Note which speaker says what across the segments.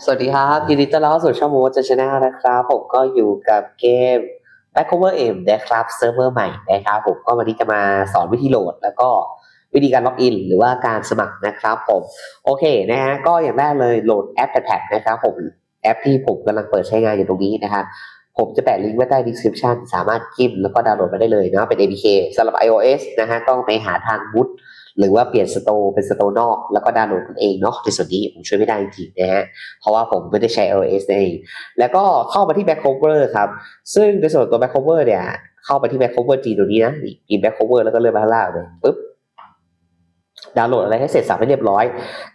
Speaker 1: สวัสดีครับยินดีต้อนรับสู่ช่องโมจะชาแนลนะครับ ผมก็อยู่กับเกม Back Over M นะครับเซิร์ฟเวอร์ใหม่นะครับผมก็วันนี้จะมาสอนวิธีโหลด แล้วก็วิธีการล็อกอิน หรือว่าการสมัครนะครับผมโอเคนะฮะก็อย่างแรกเลยโหลดแอปแท็บนะครับผมแอปที่ผมกำลังเปิดใช้งานอยู่ตรงนี้นะครับผมจะแปะลิงก์ไว้ใต้ description สามารถจิ้มแล้วก็ดาวน์โหลดมาได้เลยนะเป็น APK สำหรับ iOS นะฮะต้องไปหาทางบูต หรือว่าเปลี่ยนสโตร์เป็นสโตร์นอกแล้วก็ดาวน์โหลดกันเองเนาะในส่วนนี้ผมช่วยไม่ได้จริงๆนะฮะเพราะว่าผมไม่ได้ใช้ iOS เอง แล้วก็เข้ามาที่ back cover ครับ ซึ่งในส่วนตัว back cover เนี่ย เข้าไปที่ back cover G ตรงนี้นะกิน back cover แล้วก็เลื่อนมาข้างล่างเลยปุ๊บดาวน์โหลดอะไรให้เสร็จสับให้เรียบร้อย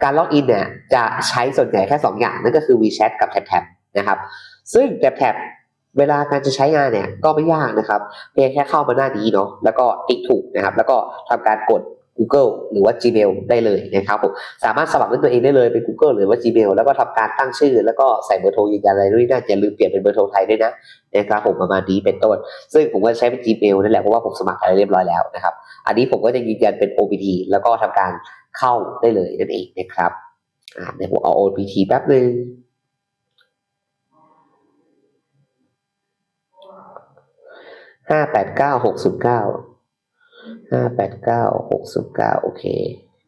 Speaker 1: การล็อกอินเนี่ยจะใช้ส่วนใหญ่แค่ 2 อย่างนั่นก็คือ WeChat กับ TapTap นะครับซึ่ง TapTap เวลาการจะใช้งานเนี่ยก็ไม่ยากนะครับ เพียงแค่เข้ามาหน้านี้เนาะแล้วก็ติ๊กถูกนะครับ แล้วก็ทำการกด Google หรือว่า Gmail ได้เลยนะครับผมสามารถสมัครด้วยตัวเองได้เลยเป็น Google หรือว่า Gmail แล้วก็ทำการตั้งชื่อ แล้วก็ใส่เบอร์โทรยืนยันอะไรด้วยนะอย่าลืมเปลี่ยนเป็นเบอร์โทรไทยด้วยนะนะครับผมประมาณนี้เป็นต้น ซึ่งผมก็ใช้เป็น Gmail นั่นแหละเพราะว่าผมสมัครอะไรเรียบร้อยแล้วนะครับ อันนี้ผมก็จะยืนยันเป็น OPT แล้วก็ทำการเข้าได้เลยนั่นเองนะครับอ่าเดี๋ยวผมเอา OPT แป๊บนึงห้าแปดเก้าหกศูนย์เก้า ห้าแปดเก้าหกศูนย์เก้าโอเค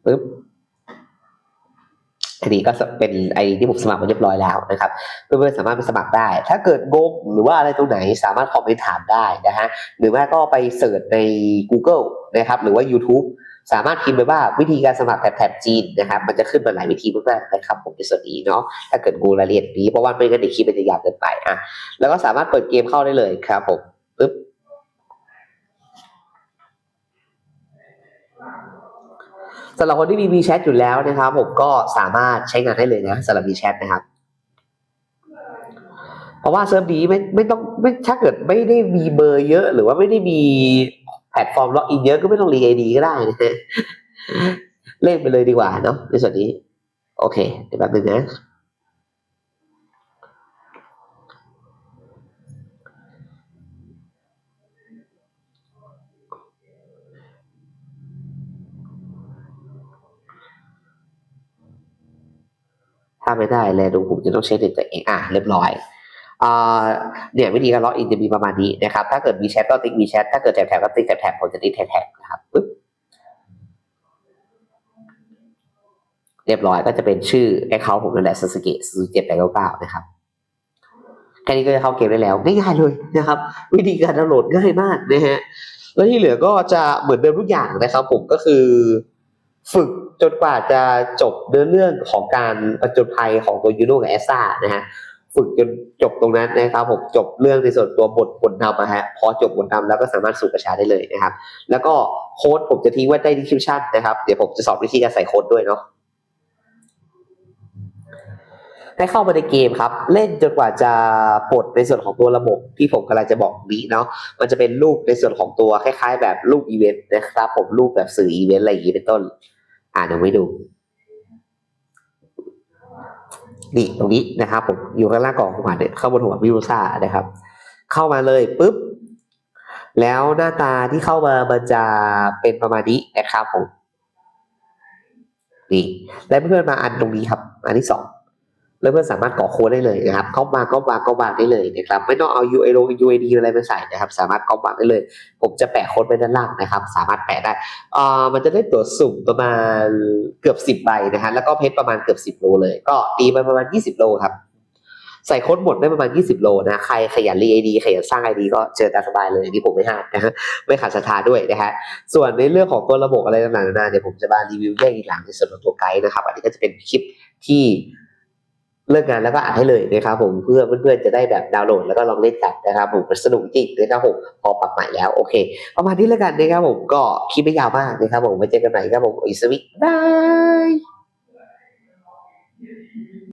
Speaker 1: ปึ๊บอันนี้ก็เป็นไอที่ผมสมัครมาเรียบร้อยแล้วนะครับเพื่อนๆสามารถไปสมัครได้ ถ้าเกิดงงหรือว่าอะไรตรงไหนสามารถคอมเมนต์ถามได้นะฮะหรือว่าก็ไปเสิร์ชใน Google นะครับหรือว่า YouTube สามารถพิมพ์ไปว่าวิธีการสมัครแถบแถบจีนนะครับมันจะขึ้นมาหลายวิธีมากๆนะครับผมในส่วนนี้เนาะถ้าเกิดกูรายละเอียดนี้เพราะว่าไม่งั้นเดี๋ยวคลิปมันจะยาวเกินไปอะแล้วก็สามารถเปิดเกมเข้าได้เลยครับผมปึ๊บ สำหรับคนที่มี WeChat อยู่แล้วนะครับ ผมก็สามารถใช้งานได้เลยนะสำหรับ WeChat นะครับ เพราะว่าเซิร์ฟนี้ไม่ไม่ต้องไม่ถ้าเกิดไม่ได้มีเบอร์เยอะ หรือว่าไม่ได้มีแพลตฟอร์มล็อกอินเยอะก็ไม่ต้องรีไอดีก็ได้นะฮะเล่นไปเลยดีกว่าเนาะในส่วนนี้ โอเคเดี๋ยวแป๊บนึงนะาไม่ได้แลดูผมจะต้องใช้เน็ตตัวเองอะเรียบร้อยเนี่ยวิธีการล็อกอินจะมีประมาณนี้นะครับ ถ้าเกิดมีแชทก็ติ๊กมีแชทถ้าเกิดแท็บแท็บก็ติ๊กแท็บแท็บผมจะติ๊กแท็บแท็บนะครับปึ๊บเรียบร้อยก็จะเป็นชื่อแอคเคาท์ผมนั่นแหละสสเกตศูนย์เจ็ดแปดเก้าเก้านะครับแค่นี้ก็จะเข้าเกมได้แล้วง่ายๆเลยนะครับ วิธีการดาวน์โหลดง่ายมากนะฮะแล้วที่เหลือก็จะเหมือนเดิมทุกอย่างนะครับ ผมก็คือ ฝึกจนกว่าจะจบเนื้อเรื่องของการประจนภัยของตัวยูโนกับแอสซานะฮะฝึกจนจบตรงนั้นนะครับผมจบเรื่องในส่วนตัวบทบทนำนะฮะพอจบบทนำแล้วก็สามารถสู่ประชาได้เลยนะครับ แล้วก็โค้ดผมจะทิ้งไว้ใต้ description นะครับ เดี๋ยวผมจะสอนวิธีการใส่โค้ดด้วยเนาะ ให้เข้ามาในเกมครับ เล่นจนกว่าจะปลดในส่วนของตัวระบบที่ผมกำลังจะบอกนี้เนาะมันจะเป็นรูปในส่วนของตัวคล้าย ๆ แบบรูปอีเวนต์นะครับ ผมรูปแบบสื่ออีเวนต์อะไรอย่างนี้เป็นต้น อ่าเดี๋ยวไม่ดูนี่ตรงนี้นะครับผมอยู่ข้างล่างกล่องของขวัญเนี่ยเข้าบนหัววิวซ่านะครับ เข้ามาเลยปุ๊บแล้วหน้าตาที่เข้ามามันจะเป็นประมาณนี้นะครับผมนี่และเพื่อนมาอันตรงนี้ครับ อันที่สอง แล้วเพื่อนสามารถกรอโค้ดได้เลยนะครับเข้ามาก็วางก็วางได้เลยนะครับไม่ต้องเอา UID UID อะไรมาใส่นะครับ สามารถก็วางได้เลย ผมจะแปะโค้ดไว้ด้านล่างนะครับ สามารถแปะได้อ่ามันจะได้ตัวสุ่มประมาณเกือบสิบใบนะฮะแล้วก็เพชรประมาณเกือบสิบโลเลย ก็ตีไปประมาณยี่สิบโลครับใส่โค้ดหมดได้ประมาณยี่สิบโลนะ ใครขยันรีไอดีขยันสร้างไอดีก็เจอตามสบายเลยอันนี่ผมไม่ห้ามนะฮะ ไม่ขาดศรัทธาด้วยนะฮะ ส่วนในเรื่องของตัวระบบอะไรต่างๆนานาเดี๋ยวผมจะมารีวิวแยกอีกหลังในส่วนของตัวไกด์นะครับ อันนี้ก็จะเป็นคลิปที่ เลิกงานแล้วก็อ่านให้เลยนะครับผมเพื่อเพื่อนๆจะได้แบบดาวน์โหลดแล้วก็ลองเล่นกันนะครับผมสนุกจริงนะครับผมพอปรับใหม่แล้วโอเค ประมาณนี้แล้วกันนะครับผมก็คลิปไม่ยาวมากนะครับผมไว้เจอกันใหม่ครับผมอีสวิตบาย